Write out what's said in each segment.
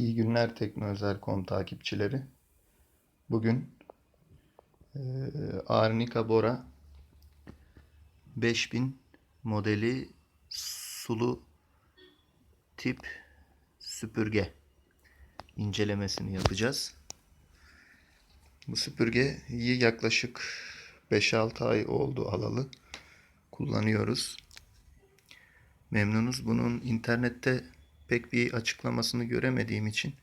İyi günler Teknoözel.com takipçileri. Bugün eee Arnica Bora 5000 modeli sulu tip süpürge incelemesini yapacağız. Bu süpürgeyi yaklaşık 5-6 ay oldu alalı. Kullanıyoruz. Memnunuz. Bunun internette pek bir açıklamasını göremediğim için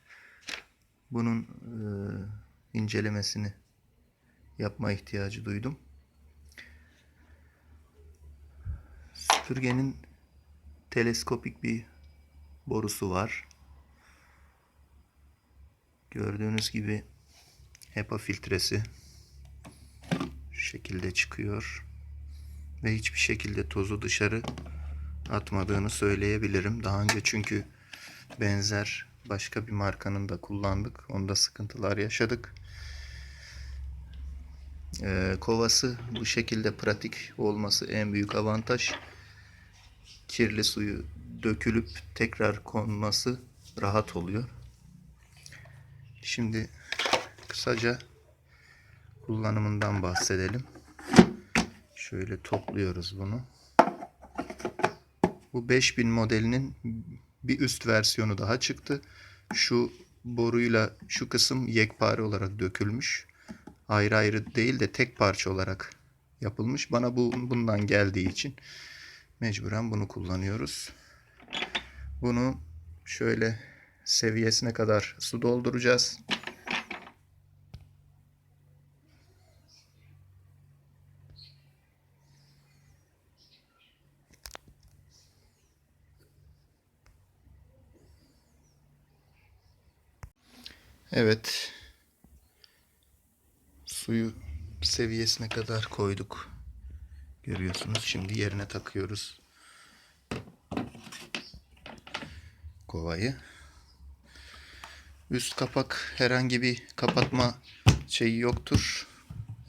bunun e, incelemesini yapma ihtiyacı duydum. Süpürgenin teleskopik bir borusu var. Gördüğünüz gibi HEPA filtresi şu şekilde çıkıyor ve hiçbir şekilde tozu dışarı atmadığını söyleyebilirim. Daha önce çünkü benzer başka bir markanın da kullandık. Onda sıkıntılar yaşadık. Ee, kovası bu şekilde pratik olması en büyük avantaj. Kirli suyu dökülüp tekrar konması rahat oluyor. Şimdi kısaca kullanımından bahsedelim. Şöyle topluyoruz bunu. Bu 5000 modelinin bir üst versiyonu daha çıktı. Şu boruyla şu kısım yekpare olarak dökülmüş. Ayrı ayrı değil de tek parça olarak yapılmış. Bana bu bundan geldiği için mecburen bunu kullanıyoruz. Bunu şöyle seviyesine kadar su dolduracağız. Evet. Suyu seviyesine kadar koyduk. Görüyorsunuz. Şimdi yerine takıyoruz. Kovayı. Üst kapak herhangi bir kapatma şeyi yoktur.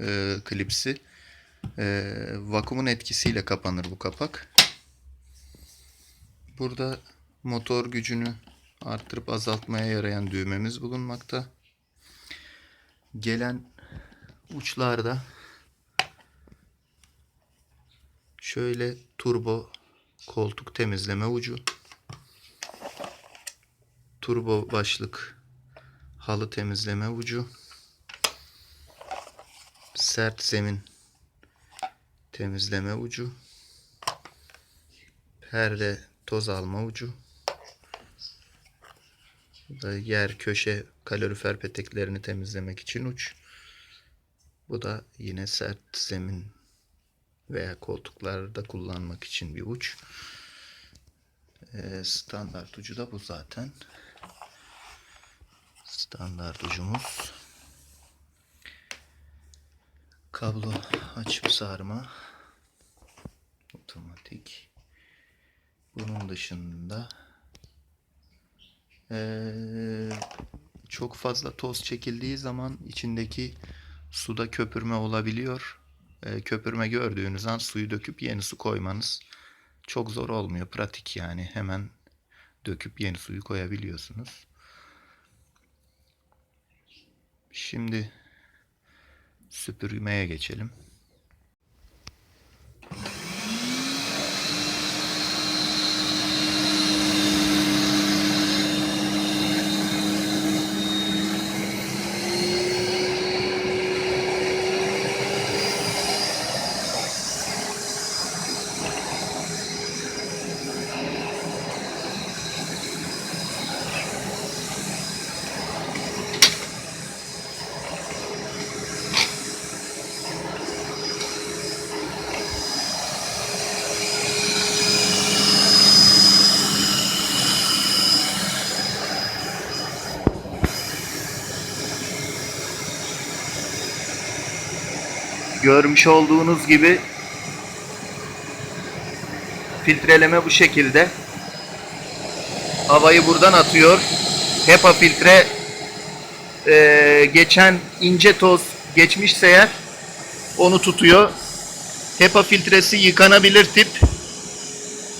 Ee, klipsi. Ee, vakumun etkisiyle kapanır bu kapak. Burada motor gücünü arttırıp azaltmaya yarayan düğmemiz bulunmakta. Gelen uçlarda şöyle turbo koltuk temizleme ucu, turbo başlık halı temizleme ucu, sert zemin temizleme ucu, perde toz alma ucu, da yer köşe kalorifer peteklerini temizlemek için uç. Bu da yine sert zemin veya koltuklarda kullanmak için bir uç. Ee, standart ucu da bu zaten. Standart ucumuz. Kablo açıp sarma. Otomatik. Bunun dışında ee, çok fazla toz çekildiği zaman içindeki suda köpürme olabiliyor. Ee, köpürme gördüğünüz an suyu döküp yeni su koymanız çok zor olmuyor. Pratik yani hemen döküp yeni suyu koyabiliyorsunuz. Şimdi süpürmeye geçelim. Görmüş olduğunuz gibi filtreleme bu şekilde. Havayı buradan atıyor. HEPA filtre e, geçen ince toz geçmişse eğer onu tutuyor. HEPA filtresi yıkanabilir tip.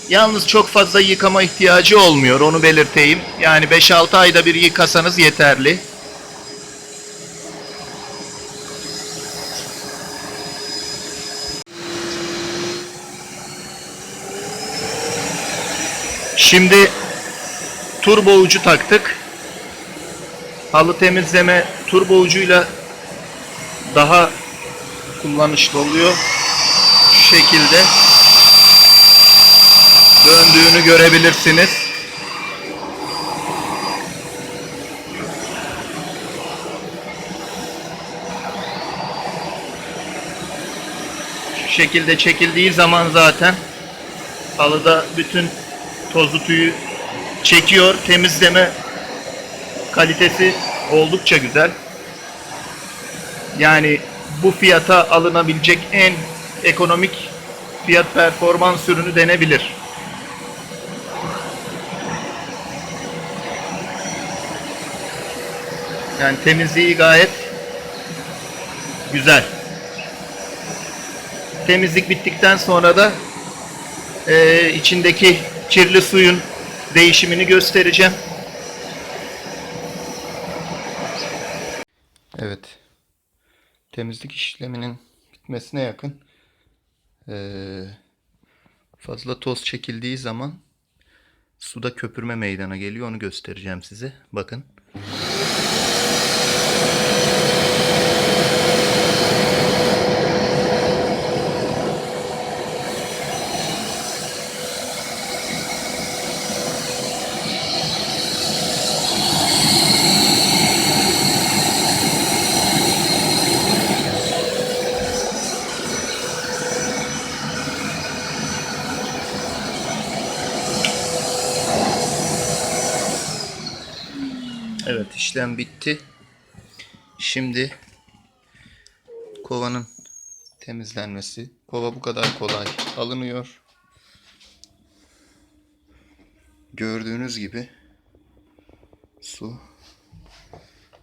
Yalnız çok fazla yıkama ihtiyacı olmuyor onu belirteyim. Yani 5-6 ayda bir yıkasanız yeterli. Şimdi turbo ucu taktık. Halı temizleme turbo ucuyla daha kullanışlı oluyor. Şu şekilde döndüğünü görebilirsiniz. Şu şekilde çekildiği zaman zaten halıda bütün tozu tüyü çekiyor. Temizleme kalitesi oldukça güzel. Yani bu fiyata alınabilecek en ekonomik fiyat performans ürünü denebilir. Yani temizliği gayet güzel. Temizlik bittikten sonra da eee, içindeki kirli suyun değişimini göstereceğim. Evet. Temizlik işleminin bitmesine yakın eee, fazla toz çekildiği zaman suda köpürme meydana geliyor. Onu göstereceğim size. Bakın. Evet işlem bitti. Şimdi kovanın temizlenmesi. Kova bu kadar kolay alınıyor. Gördüğünüz gibi su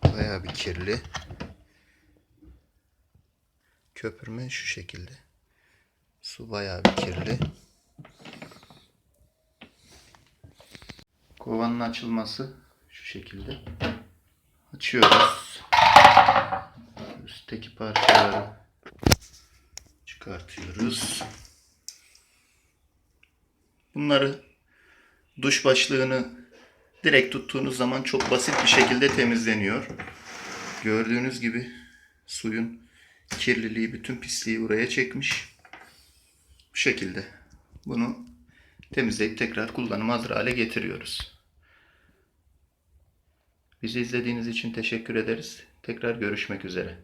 bayağı bir kirli. Köpürme şu şekilde. Su bayağı bir kirli. Kovanın açılması şu şekilde. Açıyoruz. Üstteki parçaları çıkartıyoruz. Bunları duş başlığını direkt tuttuğunuz zaman çok basit bir şekilde temizleniyor. Gördüğünüz gibi suyun kirliliği, bütün pisliği buraya çekmiş. Bu şekilde. Bunu temizleyip tekrar kullanıma hazır hale getiriyoruz. Bizi izlediğiniz için teşekkür ederiz. Tekrar görüşmek üzere.